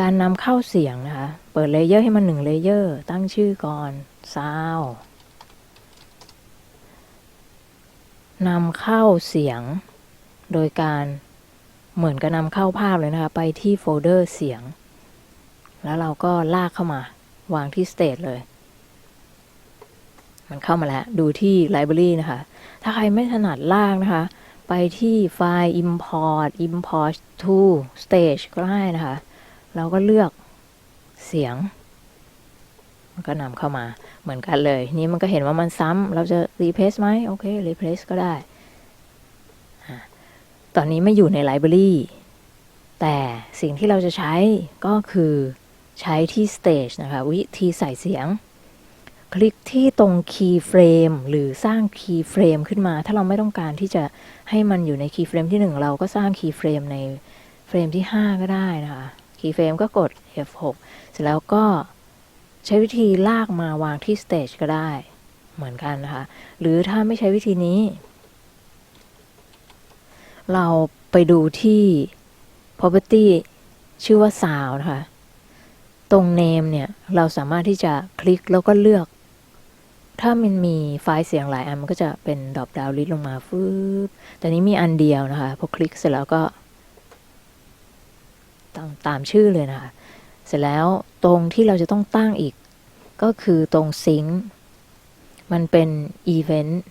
การนำเข้าเสียงนะคะ เปิดเลเยอร์ให้มันหนึ่งเลเยอร์ ตั้งชื่อก่อน sound นำเข้าเสียง โดยการเหมือนกับนำเข้าภาพเลยนะคะ ไปที่โฟลเดอร์เสียง แล้วเราก็ลากเข้ามาวางที่ stage เลย มันเข้ามาแล้ว ดูที่ library นะคะ ถ้าใครไม่ถนัดลากนะคะ ไปที่ไฟล์ import import to stage ก็ได้นะคะ เราก็เลือกเสียง มันก็นำเข้ามาเหมือนกันเลย นี่มันก็เห็นว่ามันซ้ำเราจะ replace ไหมโอเค replace ก็ได้ ตอนนี้ไม่อยู่ใน library แต่สิ่งที่เราจะใช้ก็คือใช้ที่ stage นะคะ วิธีใส่เสียง คลิกที่ตรง keyframe หรือสร้าง keyframe ขึ้นมา ถ้าเราไม่ต้องการที่จะให้มันอยู่ใน keyframe ที่ 1 เราก็สร้าง keyframe ในเฟรมที่ 5 ก็ได้นะคะ keyframe ก็กด F6 เสร็จแล้วก็ใช้วิธีลากมาวางที่ stage ก็ได้ เหมือนกันนะคะ หรือถ้าไม่ใช้วิธีนี้ เราไปดูที่ property ชื่อว่า sound นะคะ ตรง name เนี่ย เราสามารถที่จะคลิกแล้วก็เลือก ถ้ามันมีไฟล์เสียงหลายอันมันก็จะเป็นดรอปดาวลิสลงมาฟืบแต่นี้มีอันเดียวนะคะ พอคลิกเสร็จแล้วก็ ตามตามชื่อเลยนะคะ เสร็จแล้วตรงที่เราจะต้องตั้งอีก ก็คือตรงซิงค์มันเป็นอีเวนต์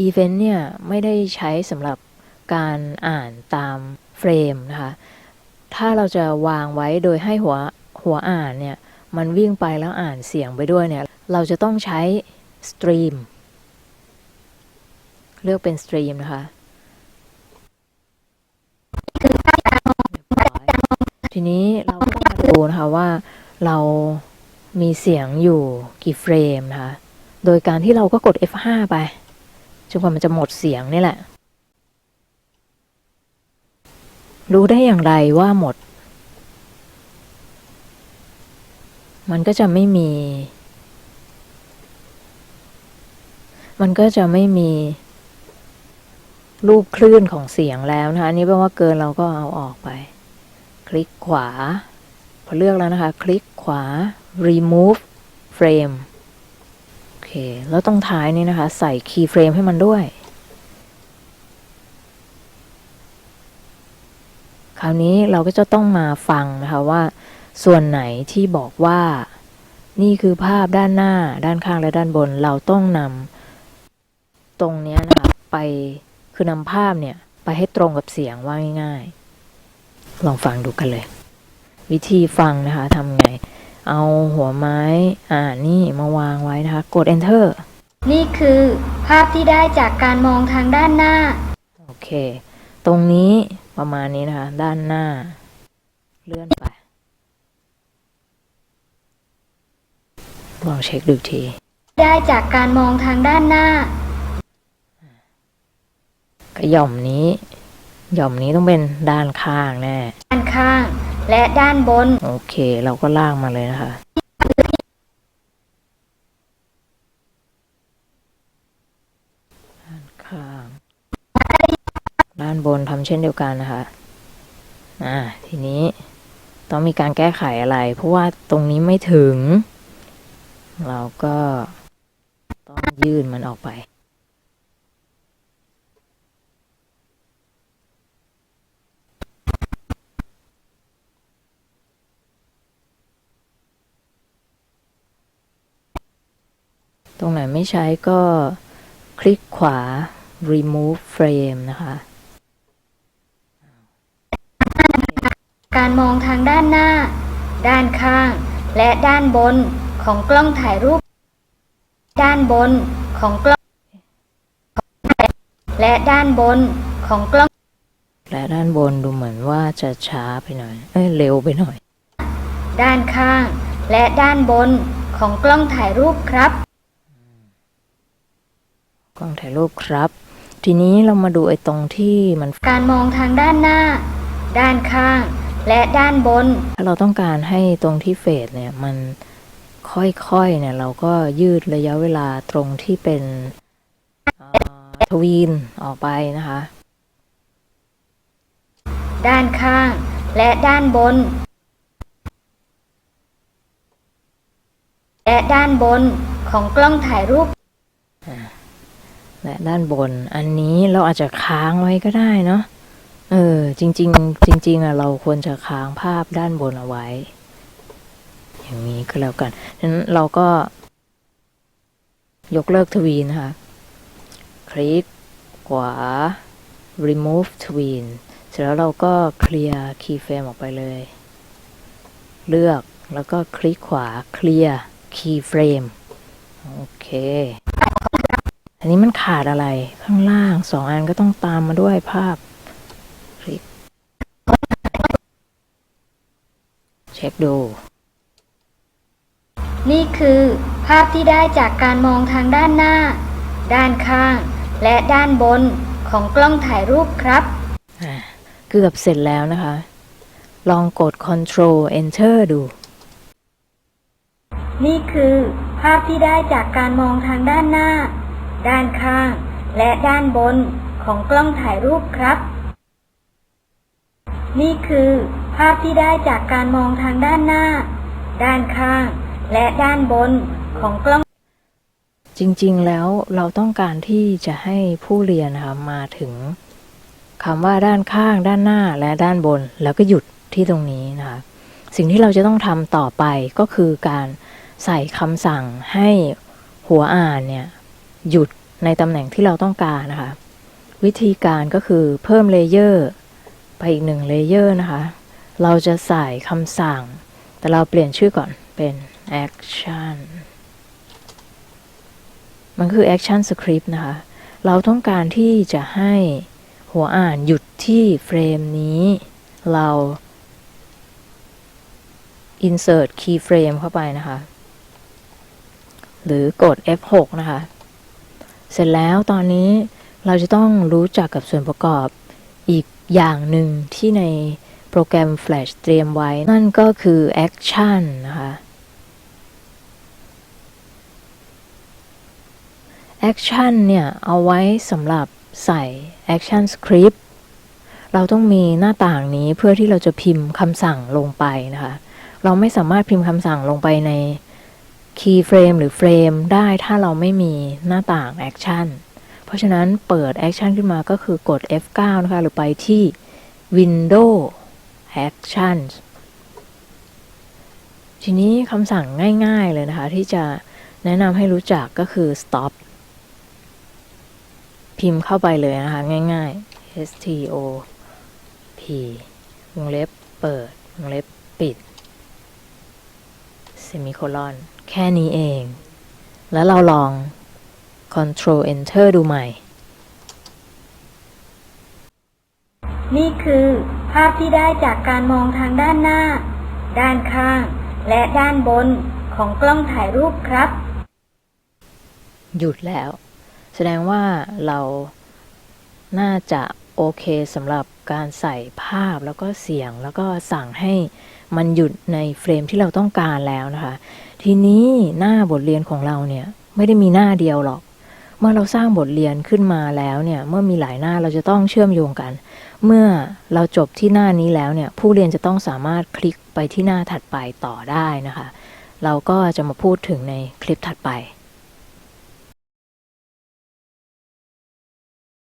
อีเวนต์เนี่ย ไม่ได้ใช้สำหรับการอ่านตามเฟรมนะคะ ถ้าเราจะวางไว้โดยให้หัวหัวอ่านเนี่ย มันวิ่งไปแล้วอ่านเสียงไปด้วยเนี่ย เราจะต้องใช้สตรีมเลือกเป็นสตรีมนะคะเรียบร้อย ทีนี้เราก็มาดูนะคะว่าเรามีเสียงอยู่กี่เฟรมนะคะ โดยการที่เราก็กด F5 ไปจนกว่ามันจะหมดเสียงนี่แหละ รู้ได้อย่างไรว่าหมด มันก็จะไม่มี มันก็จะไม่มี รูปคลื่นของเสียงแล้วนะคะนนี้แปลว่าเกินเราก็เอาออกไป คลิกขวา พอเลือกแล้วนะคะ คลิกขวา remove frame โอเค แล้วตรงท้ายนี้นะคะ ใส่ key frame ให้มันด้วย คราวนี้เราก็จะต้องมาฟังนะคะว่า ส่วนไหนที่บอกว่า นี่คือภาพด้านหน้า ด้านข้างและด้านบน เราต้องนำตรงนี้นะคะ ไปคือนำภาพเนี่ย ไปให้ตรงกับเสียงว่าง่ายๆ ลองฟังดูกันเลย วิธีฟังนะคะทำไง เอาหัวไม้ อ่านี่มาวางไว้นะคะ กด enter นี่คือภาพที่ได้จากการมองทางด้านหน้า โอเค ตรงนี้ประมาณนี้นะคะ ด้านหน้า เลื่อนไป ลองเช็คดูอีกที ได้จากการมองทางด้านหน้าก็หย่อมนี้ หย่อมนี้ต้องเป็นด้านข้างแน่ ด้านข้าง และด้านบน โอเค เราก็ลากมาเลยนะคะ ด้านข้าง ด้านบนทำเช่นเดียวกันนะคะ อ่า ทีนี้ต้องมีการแก้ไขอะไร เพราะว่าตรงนี้ไม่ถึง เราก็ต้องยื่นมันออกไป รงไหนไม่ใช้ก็คลิกขวา remove frame นะคะ การมองทางด้านหน้า ด้านข้าง และด้านบนของกล้องถ่ายรูป ด้านบนของกล้อง และด้านบนของกล้อง และด้านบนดูเหมือนว่าจะช้าไปหน่อย เอ้ยเร็วไปหน่อย ด้านข้าง และด้านบนของกล้องถ่ายรูปครับ กล้องถ่ายรูปครับ ทีนี้เรามาดูไอ้ตรงที่มัน การมองทางด้านหน้า ด้านข้าง และด้านบน ถ้าเราต้องการให้ตรงที่เฟดเนี่ยมันค่อยๆเนี่ยเราก็ยืดระยะเวลาตรงที่เป็นเอ่อทวีนออกไปนะคะ ด้านข้างและด้านบน และด้านบนของกล้องถ่ายรูป และด้านบน อันนี้เราอาจจะค้างไว้ก็ได้เนาะ เออ จริง ๆ จริง ๆอะเราควรจะค้างภาพด้านบนเอาไว้ อย่างนี้ก็แล้วกันฉะนั้นเราก็ ยกเลิกทวีนะคะ คลิกขวา remove tween เสร็จแล้วเราก็เคลียร์ keyframe ออกไปเลย เลือกแล้วก็คลิกขวา clear keyframe โอเค อันนี้มันขาดอะไรข้างล่างสองอันก็ต้องตามมาด้วยภาพคลิกเช็คดู นี่คือภาพที่ได้จากการมองทางด้านหน้า ด้านข้าง และด้านบนของกล้องถ่ายรูปครับอ่าเกือบเสร็จแล้วนะคะ ลองกด Ctrl Enter ดู นี่คือภาพที่ได้จากการมองทางด้านหน้า ด้านข้าง และด้านบนของกล้องถ่ายรูปครับ นี่คือภาพที่ได้จากการมองทางด้านหน้า ด้านข้าง และด้านบนของกล้อง จริงๆ แล้วเราต้องการที่จะให้ผู้เรียนนะคะมาถึงคำว่าด้านข้าง ด้านหน้าและด้านบน แล้วก็หยุดที่ตรงนี้นะคะสิ่งที่เราจะต้องทำต่อไปก็คือการใส่คำสั่งให้หัวอ่านเนี่ย หยุดในตำแหน่งที่เราต้องการนะคะ วิธีการก็คือเพิ่มเลเยอร์ไปอีกหนึ่งเลเยอร์นะคะ เราจะใส่คำสั่ง แต่เราเปลี่ยนชื่อก่อนเป็น action มันคือ action script นะคะ เราต้องการที่จะให้หัวอ่านหยุดที่เฟรมนี้ เรา insert keyframe เข้าไปนะคะ หรือกด F6 นะคะ เสร็จแล้วตอนนี้เราจะต้องรู้จักกับส่วนประกอบอีกอย่างหนึ่งที่ในโปรแกรม Flash เตรียมไว้ นั่นก็คือ action นะคะ action เนี่ย เอาไว้สำหรับใส่ action script เราต้องมีหน้าต่างนี้เพื่อที่เราจะพิมพ์คำสั่งลงไปนะคะ เราไม่สามารถพิมพ์คำสั่งลงไปใน keyframe หรือ frame ได้ถ้าเราไม่มีหน้าต่าง action เพราะฉะนั้นเปิด action ขึ้นมาก็คือกด F9 นะคะ หรือไปที่ window actions ทีนี้คำสั่งง่ายๆเลยนะคะ ที่จะแนะนำให้รู้จักก็คือ stop พิมพ์เข้าไปเลยนะคะ ง่ายๆ S T O P วงเล็บเปิด วงเล็บปิด semicolon แค่นี้เอง แล้วเราลอง Control Enter ดูใหม่ นี่คือ ภาพที่ได้จากการมองทางด้านหน้า ด้านข้าง และด้านบนของกล้องถ่ายรูปครับ หยุดแล้ว แสดงว่าเราน่าจะ โอเคสำหรับการใส่ภาพแล้วก็เสียงแล้วก็สั่งให้มันหยุดในเฟรมที่เราต้องการแล้วนะคะ ทีนี้หน้าบทเรียนของเราเนี่ยไม่ได้มีหน้าเดียวหรอก เมื่อเราสร้างบทเรียนขึ้นมาแล้วเนี่ยเมื่อมีหลายหน้าเราจะต้องเชื่อมโยงกัน เมื่อเราจบที่หน้านี้แล้วเนี่ยผู้เรียนจะต้องสามารถคลิกไปที่หน้าถัดไปต่อได้นะคะ เราก็จะมาพูดถึงในคลิปถัดไป